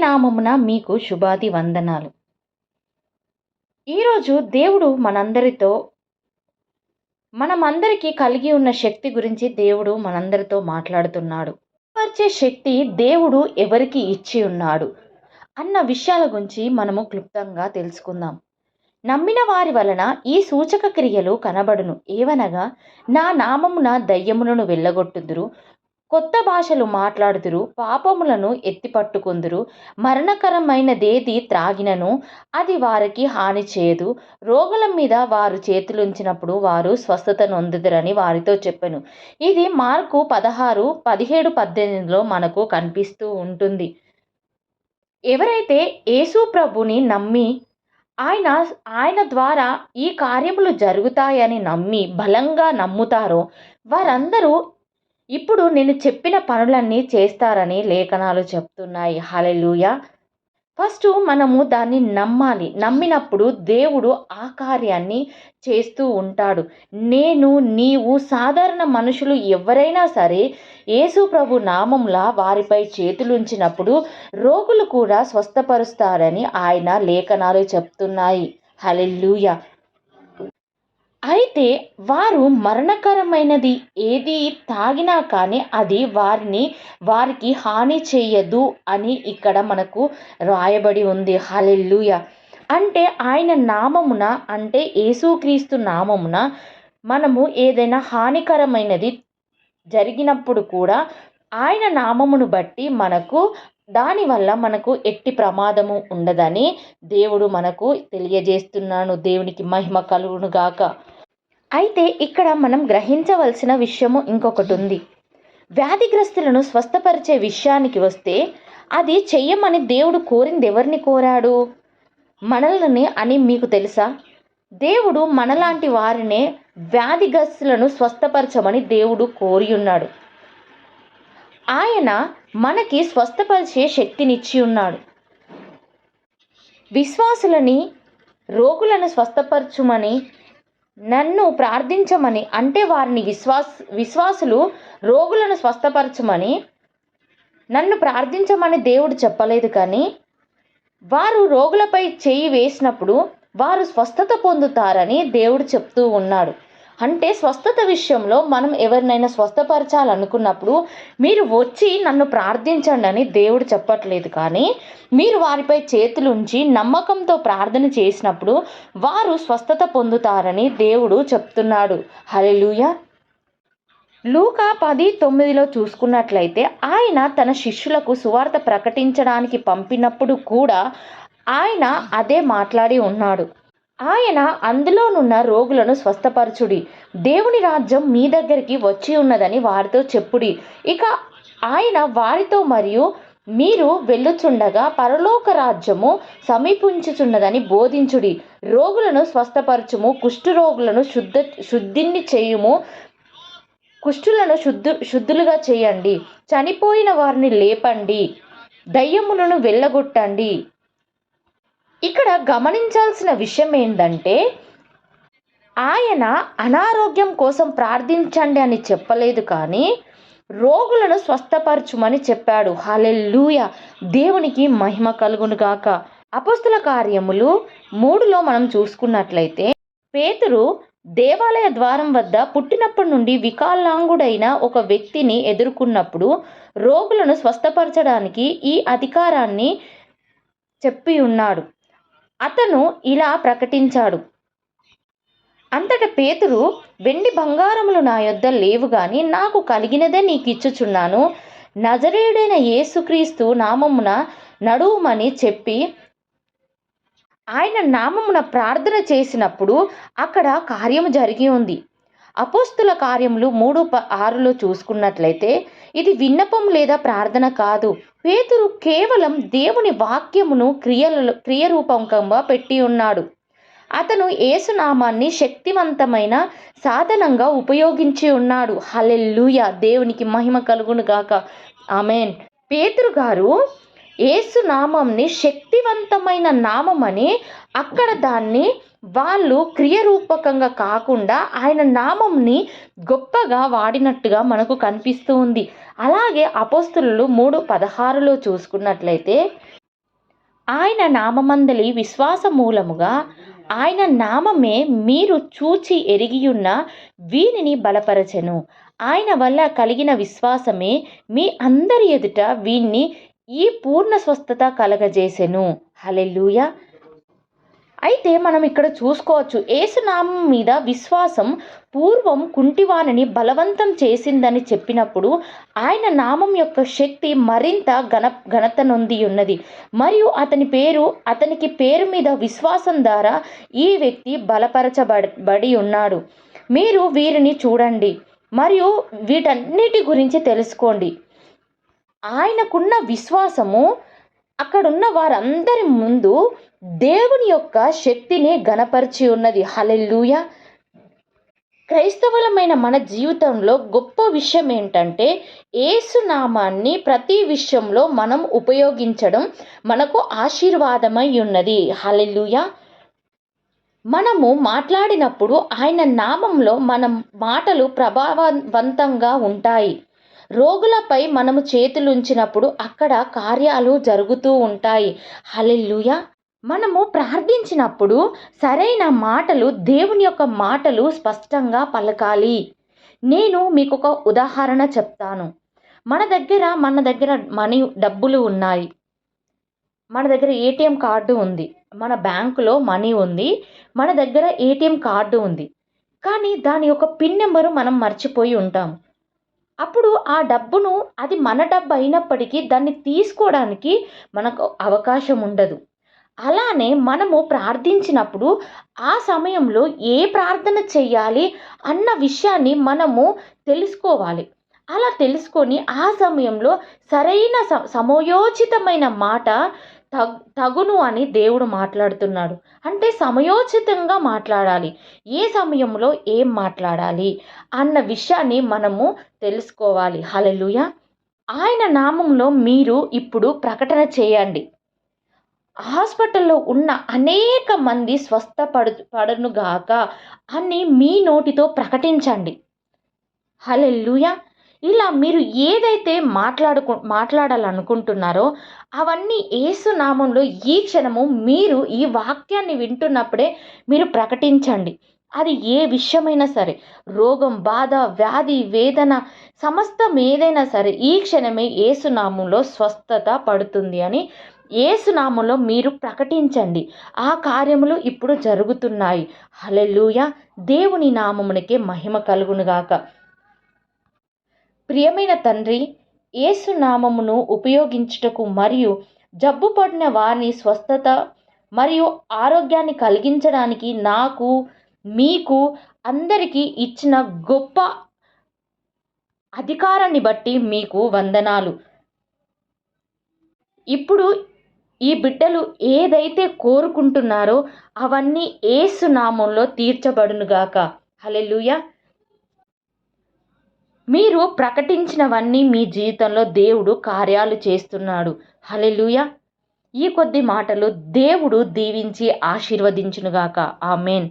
నామమున మీకు శుభాది వందనాలు. ఈరోజు దేవుడు మనందరితో మనమందరికీ కలిగి ఉన్న శక్తి గురించి దేవుడు మనందరితో మాట్లాడుతున్నాడు. వచ్చే శక్తి దేవుడు ఎవరికి ఇచ్చి ఉన్నాడు అన్న విషయాల గురించి మనము క్లుప్తంగా తెలుసుకుందాం. నమ్మిన వారి వలన ఈ సూచక క్రియలు కనబడును. ఏవనగా నా నామమున దయ్యములను వెళ్ళగొట్టుదురు కొత్త భాషలు మాట్లాడుదురు పాపములను ఎత్తిపట్టుకుందురు మరణకరమైనదేది త్రాగినను అది వారికి హాని చేయదు రోగుల మీద వారు చేతులుంచినప్పుడు వారు స్వస్థత నొందుదురని వారితో చెప్పాను. ఇది మార్కు పదహారు పదిహేడు పద్దెనిమిదిలో మనకు కనిపిస్తూ ఉంటుంది. ఎవరైతే యేసు ప్రభుని నమ్మి ఆయన ఆయన ద్వారా ఈ కార్యములు జరుగుతాయని నమ్మి బలంగా నమ్ముతారో వారందరూ ఇప్పుడు నేను చెప్పిన పనులన్నీ చేస్తారని లేఖనాలు చెప్తున్నాయి. హలెలుయ ఫస్ట్ మనము దాన్ని నమ్మాలి. నమ్మినప్పుడు దేవుడు ఆ కార్యాన్ని చేస్తూ ఉంటాడు. నేను నీవు సాధారణ మనుషులు ఎవరైనా సరే యేసు ప్రభు నామంలా వారిపై చేతులుంచినప్పుడు రోగులు కూడా స్వస్థపరుస్తారని ఆయన లేఖనాలు చెప్తున్నాయి. హలెల్లుయ. అయితే వారు మరణకరమైనది ఏది తాగినా కానీ అది వారిని వారికి హాని చేయదు అని ఇక్కడ మనకు రాయబడి ఉంది. హలెల్లుయ. అంటే ఆయన నామమున అంటే యేసుక్రీస్తు నామమున మనము ఏదైనా హానికరమైనది జరిగినప్పుడు కూడా ఆయన నామమును బట్టి మనకు దానివల్ల మనకు ఎట్టి ప్రమాదము ఉండదని దేవుడు మనకు తెలియజేస్తున్నాను. దేవునికి మహిమ కలుగునుగాక అయితే ఇక్కడ మనం గ్రహించవలసిన విషయము ఇంకొకటి ఉంది. వ్యాధిగ్రస్తులను స్వస్థపరిచే విషయానికి వస్తే అది చెయ్యమని దేవుడు కోరింది ఎవరిని కోరాడు? మనల్ని అని మీకు తెలుసా? దేవుడు మనలాంటి వారినే వ్యాధిగ్రస్తులను స్వస్థపరచమని దేవుడు కోరి ఉన్నాడు. ఆయన మనకి స్వస్థపరిచే శక్తినిచ్చి ఉన్నాడు. విశ్వాసులని రోగులను స్వస్థపరచుమని నన్ను ప్రార్థించమని అంటే వారిని విశ్వాస విశ్వాసులు రోగులను స్వస్థపరచమని నన్ను ప్రార్థించమని దేవుడు చెప్పలేదు కానీ వారు రోగులపై చేయి వేసినప్పుడు వారు స్వస్థత పొందుతారని దేవుడు చెప్తూ ఉన్నాడు. అంటే స్వస్థత విషయంలో మనం ఎవరినైనా స్వస్థపరచాలనుకున్నప్పుడు మీరు వచ్చి నన్ను ప్రార్థించండి అని దేవుడు చెప్పట్లేదు కానీ మీరు వారిపై చేతులుంచి నమ్మకంతో ప్రార్థన చేసినప్పుడు వారు స్వస్థత పొందుతారని దేవుడు చెప్తున్నాడు. హలెలుయ లూకా పది తొమ్మిదిలో చూసుకున్నట్లయితే ఆయన తన శిష్యులకు సువార్త ప్రకటించడానికి పంపినప్పుడు కూడా ఆయన అదే మాట్లాడి ఉన్నాడు. ఆయన అందులోనున్న రోగులను స్వస్థపరచుడి. దేవుని రాజ్యం మీ దగ్గరికి వచ్చి ఉన్నదని వారితో చెప్పుడి. ఇక ఆయన వారితో మరియు మీరు వెళ్ళుచుండగా పరలోక రాజ్యము సమీపించుచున్నదని బోధించుడి. రోగులను స్వస్థపరచుము రోగులను శుద్ధ శుద్ధిని చేయుము కుష్ఠులను శుద్ధు శుద్ధులుగా చేయండి. చనిపోయిన వారిని లేపండి. దయ్యములను వెళ్ళగొట్టండి. ఇక్కడ గమనించాల్సిన విషయం ఏంటంటే ఆయన అనారోగ్యం కోసం ప్రార్థించండి అని చెప్పలేదు కానీ రోగులను స్వస్థపరచుమని చెప్పాడు. హలెల్లుయ! దేవునికి మహిమ కలుగునుగాక అపస్తుల కార్యములు మూడులో మనం చూసుకున్నట్లయితే పేతురు దేవాలయ ద్వారం వద్ద పుట్టినప్పటి నుండి వికలాంగుడైన ఒక వ్యక్తిని ఎదుర్కొన్నప్పుడు రోగులను స్వస్థపరచడానికి ఈ అధికారాన్ని చెప్పి ఉన్నాడు. అతను ఇలా ప్రకటించాడు. అంతట పేతురు వెండి బంగారములు నా యొద్ద లేవు గాని నాకు కలిగినదే నీకు ఇచ్చుచున్నాను నజరేయుడైన యేసుక్రీస్తు నామమున నడువుమని చెప్పి ఆయన నామమున ప్రార్థన చేసినప్పుడు అక్కడ కార్యము జరిగి ఉంది. అపోస్తుల కార్యములు మూడు ప ఆరులో చూసుకున్నట్లయితే ఇది విన్నపం లేదా ప్రార్థన కాదు. పేతురు కేవలం దేవుని వాక్యమును క్రియలలో క్రియరూపకంగా పెట్టి ఉన్నాడు. అతను ఏసునామాన్ని శక్తివంతమైన సాధనంగా ఉపయోగించి ఉన్నాడు. హలెల్లుయ! దేవునికి మహిమ కలుగును గాక. ఆమెన్. పేతురు గారు ఏసునామంని శక్తివంతమైన నామమని అక్కడ దాన్ని వాళ్ళు క్రియరూపకంగా కాకుండా ఆయన నామంని గొప్పగా వాడినట్టుగా మనకు కనిపిస్తూ ఉంది. అలాగే అపోస్తులు మూడు పదహారులో చూసుకున్నట్లయితే ఆయన నామమందలి విశ్వాస మూలముగా ఆయన నామమే మీరు చూచి ఎరిగియున్న వీనిని బలపరచెను. ఆయన వల్ల కలిగిన విశ్వాసమే మీ అందరి ఎదుట వీన్ని ఈ పూర్ణ స్వస్థత కలగజేసెను. హలెల్లుయ. అయితే మనం ఇక్కడ చూసుకోవచ్చు ఏసునామం మీద విశ్వాసం పూర్వం కుంటివాణిని బలవంతం చేసిందని చెప్పినప్పుడు ఆయన నామం యొక్క శక్తి మరింత ఘన ఘనత నొంది ఉన్నది. మరియు అతని పేరు అతనికి పేరు మీద విశ్వాసం ద్వారా ఈ వ్యక్తి బలపరచబడి ఉన్నాడు. మీరు వీరిని చూడండి మరియు వీటన్నిటి గురించి తెలుసుకోండి. ఆయనకున్న విశ్వాసము అక్కడున్న వారందరి ముందు దేవుని యొక్క శక్తిని గణపరిచి ఉన్నది. హలెల్లుయ. క్రైస్తవులమైన మన జీవితంలో గొప్ప విషయం ఏంటంటే ఏసునామాన్ని ప్రతి విషయంలో మనం ఉపయోగించడం మనకు ఆశీర్వాదమై ఉన్నది. హలెల్లుయ. మనము మాట్లాడినప్పుడు ఆయన నామంలో మన మాటలు ప్రభావవంతంగా ఉంటాయి. రోగులపై మనము చేతులుంచినప్పుడు అక్కడ కార్యాలు జరుగుతూ ఉంటాయి. హలెల్లుయ! మనము ప్రార్థించినప్పుడు సరైన మాటలు దేవుని యొక్క మాటలు స్పష్టంగా పలకాలి. నేను మీకు ఒక ఉదాహరణ చెప్తాను. మన దగ్గర మన దగ్గర మనీ డబ్బులు ఉన్నాయి. మన దగ్గర ఏటీఎం కార్డు ఉంది. మన బ్యాంకులో మనీ ఉంది. మన దగ్గర ఏటీఎం కార్డు ఉంది. కానీ దాని యొక్క పిన్ నెంబరు మనం మర్చిపోయి ఉంటాం. అప్పుడు ఆ డబ్బును అది మన డబ్బు అయినప్పటికీ దాన్ని తీసుకోవడానికి మనకు అవకాశం ఉండదు. అలానే మనము ప్రార్థించినప్పుడు ఆ సమయంలో ఏ ప్రార్థన చేయాలి అన్న విషయాన్ని మనము తెలుసుకోవాలి. అలా తెలుసుకొని ఆ సమయంలో సరైన స సమయోచితమైన మాట తగును అని దేవుడు మాట్లాడుతున్నాడు. అంటే సమయోచితంగా మాట్లాడాలి. ఏ సమయంలో ఏం మాట్లాడాలి అన్న విషయాన్ని మనము తెలుసుకోవాలి. హలలుయ ఆయన నామంలో మీరు ఇప్పుడు ప్రకటన చేయండి. హాస్పిటల్లో ఉన్న అనేక మంది స్వస్థపడు పడనుగాక అని మీ నోటితో ప్రకటించండి. హలెల్లుయా. ఇలా మీరు ఏదైతే మాట్లాడుకు మాట్లాడాలనుకుంటున్నారో అవన్నీ ఏసునామంలో ఈ క్షణము మీరు ఈ వాక్యాన్ని వింటున్నప్పుడే మీరు ప్రకటించండి. అది ఏ విషయమైనా సరే రోగం బాధ వ్యాధి వేదన సమస్తం ఏదైనా సరే ఈ క్షణమే ఏసునామంలో స్వస్థత పడుతుంది అని ఏసునామంలో మీరు ప్రకటించండి. ఆ కార్యములు ఇప్పుడు జరుగుతున్నాయి. హలెలుయ దేవుని నామమునికే మహిమ కలుగునుగాక. ప్రియమైన తండ్రి ఏసునామమును ఉపయోగించుటకు మరియు జబ్బు పడిన వారిని స్వస్థత మరియు ఆరోగ్యాన్ని కలిగించడానికి నాకు మీకు అందరికీ ఇచ్చిన గొప్ప అధికారాన్ని బట్టి మీకు వందనాలు. ఇప్పుడు ఈ బిడ్డలు ఏదైతే కోరుకుంటున్నారో అవన్నీ ఏసునామంలో తీర్చబడునుగాక. హలెలుయ మీరు ప్రకటించినవన్నీ మీ జీవితంలో దేవుడు కార్యాలు చేస్తున్నాడు. హలెలుయ ఈ కొద్ది మాటలు దేవుడు దీవించి ఆశీర్వదించునుగాక. మెయిన్